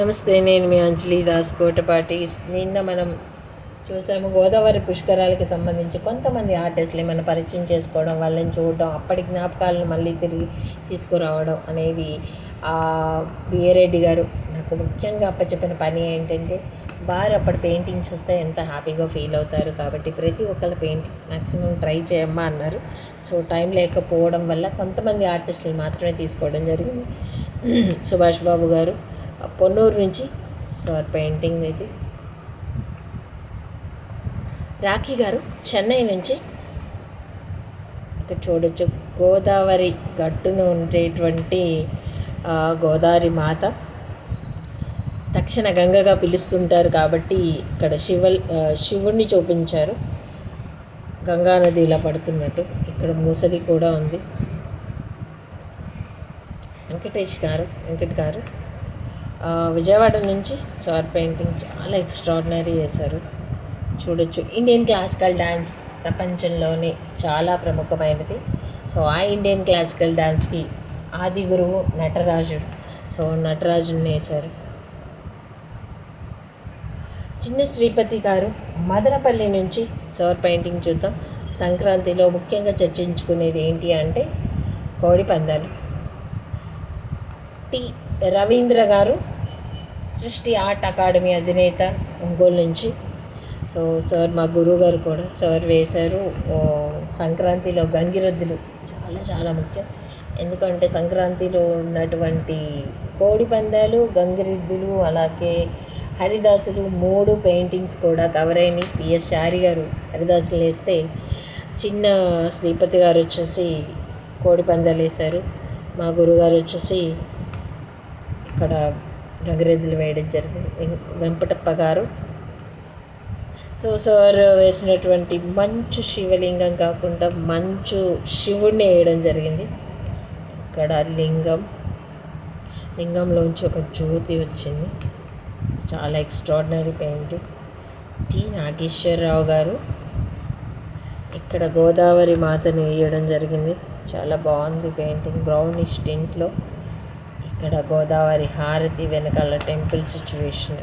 నమస్తే నేను మీ అంజలి దాస్ కోటపాటి. నిన్న మనం చూసాము గోదావరి పుష్కరాలకి సంబంధించి కొంతమంది ఆర్టిస్టులు మనం పరిచయం చేసుకోవడం వాళ్ళని చూడడం అప్పటి జ్ఞాపకాలను మళ్ళీ తిరిగి తీసుకురావడం అనేది బిఏ రెడ్డి గారు నాకు ముఖ్యంగా అప్పచెప్పిన పని ఏంటంటే వారు అప్పటి పెయింటింగ్స్ వస్తే ఎంత హ్యాపీగా ఫీల్ అవుతారు కాబట్టి ప్రతి ఒక్కళ్ళ పెయింటింగ్ మ్యాక్సిమం ట్రై చేయమ్మా అన్నారు. సో టైం లేకపోవడం వల్ల కొంతమంది ఆర్టిస్టులు మాత్రమే తీసుకోవడం జరిగింది. సుభాష్ బాబు గారు పొన్నూరు నుంచి సార్ పెయింటింగ్ ఇది రాఖీ గారు చెన్నై నుంచి ఇక్కడ చూడొచ్చు. గోదావరి గట్టును ఉండేటువంటి గోదావరి మాత. దక్షిణ గంగగా పిలుస్తుంటారు కాబట్టి ఇక్కడ శివ శివుణ్ణి చూపించారు. గంగా నది ఇలా పడుతున్నట్టు. ఇక్కడ మూసలి కూడా ఉంది. వెంకటేష్ గారు వెంకట్ గారు. విజయవాడ నుంచి సార్ పెయింటింగ్ చాలా ఎక్స్ట్రాడినరీ చేశారు. చూడొచ్చు. ఇండియన్ క్లాసికల్ డ్యాన్స్ ప్రపంచంలోనే చాలా ప్రముఖమైనది. సో ఆ ఇండియన్ క్లాసికల్ డ్యాన్స్కి ఆది గురువు నటరాజుడు. సో నటరాజుని వేశారు. చిన్న శ్రీపతి గారు మదనపల్లి నుంచి సోర్ పెయింటింగ్ చూద్దాం. సంక్రాంతిలో ముఖ్యంగా చర్చించుకునేది ఏంటి అంటే కోడి పందాలు. టి. రవీంద్ర గారు సృష్టి ఆర్ట్ అకాడమీ అధినేత ఒంగోలు నుంచి. సో సార్ మా గురువు గారు కూడా. సార్ వేశారు. సంక్రాంతిలో గంగిరెద్దులు. చాలా చాలా ముఖ్యం. ఎందుకంటే సంక్రాంతిలో ఉన్నటువంటి కోడి పందాలు గంగిరెద్దులు అలాగే హరిదాసులు మూడు పెయింటింగ్స్ కూడా కవర్ అయినాయి. పిఎస్ శారి గారు హరిదాసులు వేస్తే చిన్న శ్రీపతి గారు వచ్చేసి కోడి పందాలు వేశారు. మా గురుగారు వచ్చేసి ఇక్కడ గంగిరెద్దులు వేయడం జరిగింది. వెం- వెంపటప్ప గారు సో సార్ వేసినటువంటి మంచు శివలింగం కాకుండా మంచు శివుడిని వేయడం జరిగింది. ఇక్కడ లింగం లింగంలోంచి ఒక జ్యోతి వచ్చింది. చాలా ఎక్స్ట్రాడినరీ పెయింటింగ్. టి నాగేశ్వరరావు గారు ఇక్కడ గోదావరి మాతను వేయడం జరిగింది. చాలా బాగుంది పెయింటింగ్. బ్రౌనిష్ టింట్లో. ఇక్కడ గోదావరి హారతి వెనకాల టెంపుల్ సిచ్యువేషన్.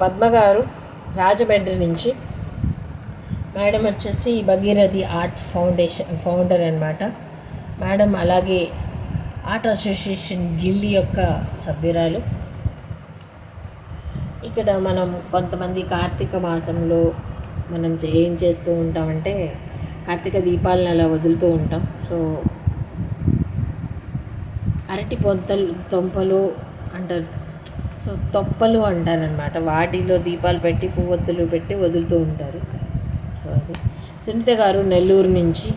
పద్మగారు రాజమండ్రి నుంచి మేడం వచ్చేసి భగీరథి ఆర్ట్ ఫౌండేషన్ ఫౌండర్ అనమాట మేడం అలాగే ఆర్ట్ అసోసియేషన్ గిల్డ్ యొక్క సభ్యురాలు. ఇక్కడ మనం కొంతమంది కార్తీక మాసంలో మనం ఏం చేస్తూ ఉంటామంటే కార్తీక దీపాలను అలా వదులుతూ ఉంటాం. సో అరటి పొంతలు తొంపలు అంటారు. సో తొప్పలు అంటారనమాట వాటిలో దీపాలు పెట్టి పువ్వొత్తులు పెట్టి వదులుతూ ఉంటారు. సో అది. సునీత గారు నెల్లూరు నుంచి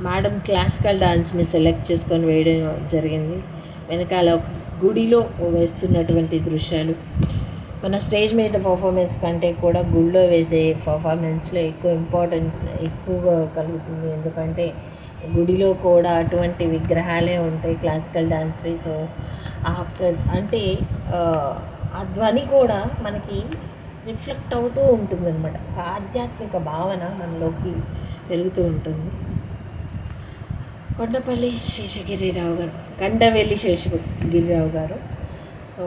మేడం క్లాసికల్ డాన్స్ని సెలెక్ట్ చేసుకొని వేయడం జరిగింది. వెనకాల గుడిలో వేస్తున్నటువంటి దృశ్యాలు. మన స్టేజ్ మీద పర్ఫార్మెన్స్ కంటే కూడా గుడిలో వేసే పర్ఫార్మెన్స్లో ఎక్కువ ఇంపార్టెంట్ ఎక్కువగా కలుగుతుంది. ఎందుకంటే గుడిలో కూడా అటువంటి విగ్రహాలే ఉంటాయి క్లాసికల్ డాన్స్వి సో ఆ ప్ర అంటే ఆ, ఆ ధ్వని కూడా మనకి రిఫ్లెక్ట్ అవుతూ ఉంటుంది అనమాట ఒక ఆధ్యాత్మిక భావన మనలోకి పెరుగుతూ ఉంటుంది. కొండపల్లి శేషగిరిరావు గారు గండవెల్లి శేషగిరిరావు గారు. సో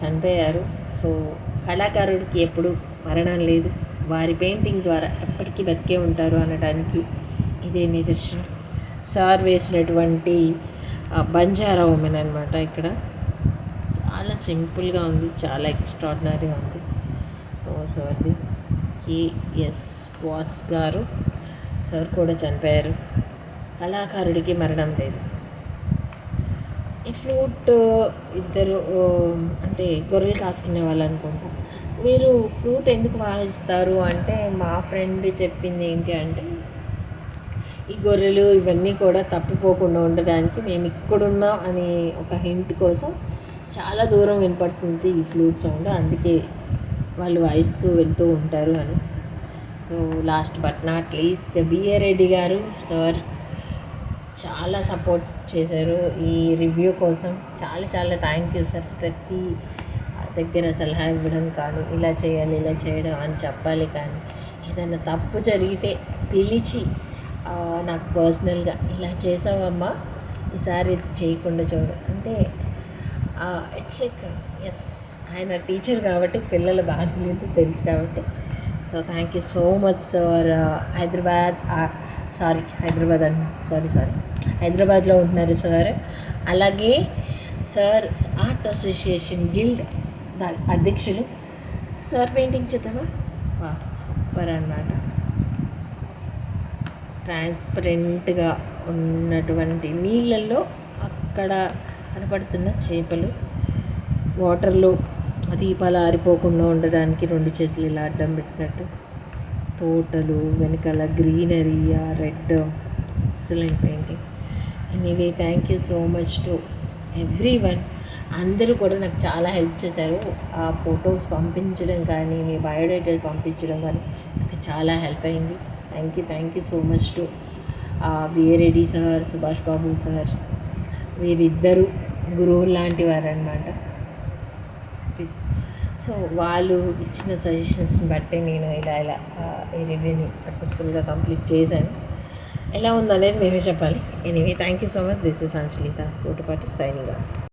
చనిపోయారు. సో కళాకారుడికి ఎప్పుడు మరణం లేదు. వారి పెయింటింగ్ ద్వారా ఎప్పటికీ బతికే ఉంటారు అనడానికి ఇదే నిదర్శనం. సార్ వేసినటువంటి బంజారా ఉమెన్ అనమాట ఇక్కడ. చాలా సింపుల్గా ఉంది చాలా ఎక్స్ట్రాడినరీగా ఉంది. సో సార్ది కేఎస్ వాస్ గారు సార్ కూడా చనిపోయారు. కళాకారుడికి మరణం లేదు. ఈ ఫ్లూట్ ఇద్దరు అంటే గొర్రెలు కాసుకునే వాళ్ళు అనుకుంటా మీరు ఫ్లూట్ ఎందుకు వాయిస్తారు అంటే మా ఫ్రెండ్ చెప్పింది ఏంటి అంటే ఈ గొర్రెలు ఇవన్నీ కూడా తప్పిపోకుండా ఉండడానికి మేము ఇక్కడున్నాం అనే ఒక హింట్ కోసం చాలా దూరం వినపడుతుంది ఈ ఫ్లూట్ సౌండ్ అందుకే వాళ్ళు వాయిస్తూ వెళ్తూ ఉంటారు అని. So last but not least BA Reddy గారు సార్ చాలా సపోర్ట్ చేశారు ఈ రివ్యూ కోసం. చాలా చాలా థ్యాంక్ యూ సార్ ప్రతి దగ్గర సలహా ఇవ్వడం కానీ ఇలా చేయాలి ఇలా చేయడం అని చెప్పాలి కానీ ఏదైనా తప్పు జరిగితే పిలిచి నాకు పర్సనల్గా ఇలా చేసావమ్మా ఈసారి ఇది చేయకుండా చూడు. అంటే ఇట్స్ లైక్ ఎస్ ఆయన టీచర్ కాబట్టి పిల్లల బాధ్యత తెలుసు కాబట్టి. So thank you so much sir Hyderabad sorry Hyderabad అన్న సారీ సారీ హైదరాబాద్లో ఉంటున్నారు సార్ అలాగే సార్ ఆర్ట్ అసోసియేషన్ గిల్డ్ అధ్యక్షులు. సార్ పెయింటింగ్ చేద్దామా? వా సూపర్ అన్నమాట. ట్రాన్స్పరెంట్గా ఉన్నటువంటి నీళ్ళల్లో అక్కడ కనపడుతున్న చేపలు. వాటర్లో దీపాలు ఆరిపోకుండా ఉండడానికి రెండు చేతులు ఇలా అడ్డం పెట్టినట్టు. తోటలు వెనకాల greenery red excellent painting anyway thank you so much to everyone అందరూ కూడా నాకు చాలా హెల్ప్ చేశారు. ఆ ఫొటోస్ పంపించడం కానీ మీ బయోడేటా పంపించడం కానీ నాకు చాలా హెల్ప్ అయింది. Thank you thank you so much to బిఏరెడ్డి sir Subhash Babu sir వీరిద్దరు గురువులు లాంటి వారు అనమాట సో వాళ్ళు ఇచ్చిన సజెషన్స్ని బట్టి నేను ఇలా ఇలా ఈ రివ్యూని సక్సెస్ఫుల్గా కంప్లీట్ చేశాను. ఎలా ఉందనేది మీరే చెప్పాలి. Anyway thank you so much this is Anjali Das Kotapati signing off